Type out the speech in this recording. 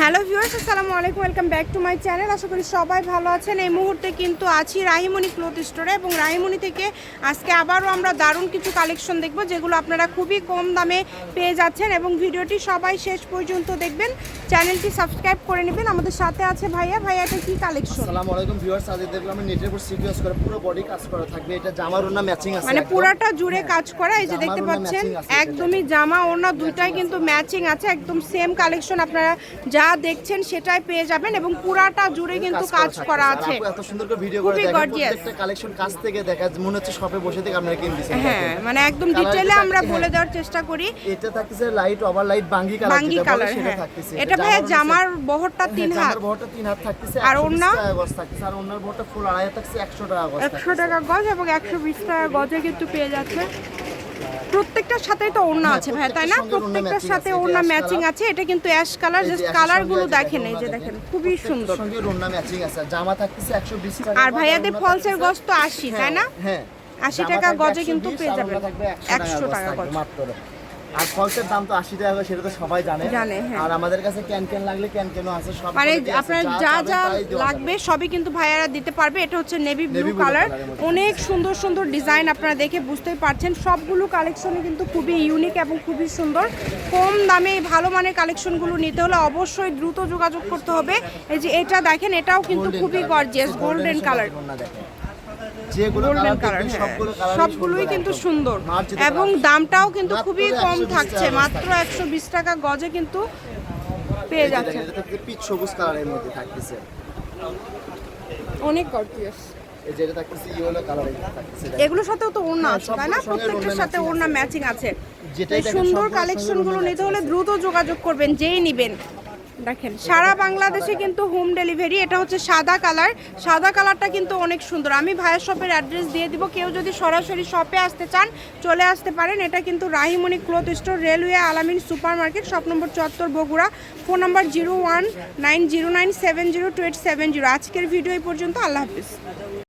Hello viewers, আসসালামু আলাইকুম, welcome back to my channel. আশা করি সবাই ভালো আছেন। এই মুহূর্তে কিন্তু আছি রাহিমণি ক্লোথ স্টোরে এবং রাহিমণি থেকে আজকে আবারও আমরা দারুণ কিছু কালেকশন দেখব, যেগুলো আপনারা খুবই কম দামে পেয়ে যাচ্ছেন এবং ভিডিওটি সবাই শেষ পর্যন্ত দেখবেন। চ্যানেলটি সাবস্ক্রাইব করে নেবেন। আমাদের সাথে আছে ভাইয়া। ভাইয়া এটা কি কালেকশন আসসালামু আলাইকুম ভিউয়ার্স আজ দেখলাম আমি নেটের উপর সিকিউর করে পুরো বডি কাজ করা থাকবে। এটা জামার ওনা ম্যাচিং আছে মানে। পুরাটা জুড়ে হ্যাঁ। কাজ করা এই যে দেখতে পাচ্ছেন। একদমই জামা ওড়না দুইটাই কিন্তু ম্যাচিং আছে একদম সেম কালেকশন আপনারা যা দেখছেন সেটাই পেয়ে যাবেন এবং পুরাটা জুড়ে কিন্তু কাজ করা আছে। এত সুন্দর করে ভিডিও করে প্রত্যেকটা কালেকশন কাছ থেকে দেখা মনে হচ্ছে শপে বসে থেকে আপনারা কিনে দিচ্ছেন হ্যাঁ মানে একদম ডিটেলে আমরা বলে হ্যাঁ। দেওয়ার চেষ্টা করি। এটা থাকতেছে লাইট ওভার লাইট বাঙ্গি কালার বাঙ্গি কালার হ্যাঁ। এটা ভাইয়া জামার বহরটা তিন হাত। বহরটা তিন হাত থাকতেছে আর ওড়না? ওন্না গজ থাকতেছে। আর ওন্নার বহরটা ফুল আড়াই হাত থাকছে 100 টাকা গজ একশো টাকা গজ এবং একশো বিশ টাকা গজে কিন্তু পেয়ে যাচ্ছে। প্রত্যেকটার সাথেই তো ওড়না হ্যাঁ, আছে ভাই তাই না? প্রত্যেকটার ওড়না সাথে ওড়না ম্যাচিং আছে এটা কিন্তু অ্যাশ কালার যে জাস্ট কালারগুলো দেখেন এই যে দেখেন। খুবই সুন্দর। সঙ্গে ওন্না ম্যাচিং আছে জামা থাকতেছে 120 টাকা আর ভাইয়াদের ওড়না ফলসের গজ তো আশি তাই না? হ্যাঁ আশি জামা টাকা গজে কিন্তু পেয়ে যাবেন। 100 টাকা গজ। মাত্র। আর ফলসের দাম তো 80 টাকা সেটা তো সবাই জানে। জানে, হ্যাঁ। আর আমাদের কাছে ক্যান ক্যান লাগলে ক্যান ক্যানও আছে সব মানে আপনার যা যা লাগবে সবই কিন্তু ভাইয়ারা দিতে পারবে। এটা হচ্ছে নেভি ব্লু কালার। অনেক সুন্দর সুন্দর ডিজাইন আপনারা দেখে বুঝতেই পারছেন। সবগুলো কালেকশনই কিন্তু খুবই ইউনিক এবং খুবই সুন্দর। কম দামে ভালো মানের কালেকশনগুলো নিতে হলে অবশ্যই দ্রুত যোগাযোগ করতে হবে। এই যে এটা দেখেন এটাও কিন্তু খুবই গর্জিয়াস গোল্ডেন কালার সঙ্গে ওড়না দেখেন। যেগুলো গোল্ডেন কালার কালার সবগুলোই কিন্তু সুন্দর। এবং দামটাও কিন্তু খুবই কম থাকছে মাত্র একশো বিশ টাকা গজে কিন্তু পেয়ে যাচ্ছে। পিচ সবুজ কালারের মধ্যে থাকতেছে। অনেক গর্জিয়াস। এগুলোর সাথেও তো ওড়না হ্যাঁ, আছে তাই না? প্রত্যেকটার সাথে ওড়না ম্যাচিং আছে। সুন্দর কালেকশনগুলো নিতে হলে দ্রুত যোগাযোগ করবেন যেই নিবেন। দেখেন সারা বাংলাদেশে কিন্তু হোম ডেলিভারি এটা হচ্ছে সাদা কালার। সাদা কালারটা কিন্তু অনেক সুন্দর। আমি ভাইয়ের শপের অ্যাড্রেস দিয়ে দিব। কেউ যদি সরাসরি শপে আসতে চান চলে আসতে পারেন। এটা কিন্তু Rahimoni cloth store railway Alamin super market shop number চত্বর Bogura. Phone number zero one nine zero nine seven zero two eight seven zero আজকের ভিডিও এই পর্যন্ত। আল্লাহ হাফিজ।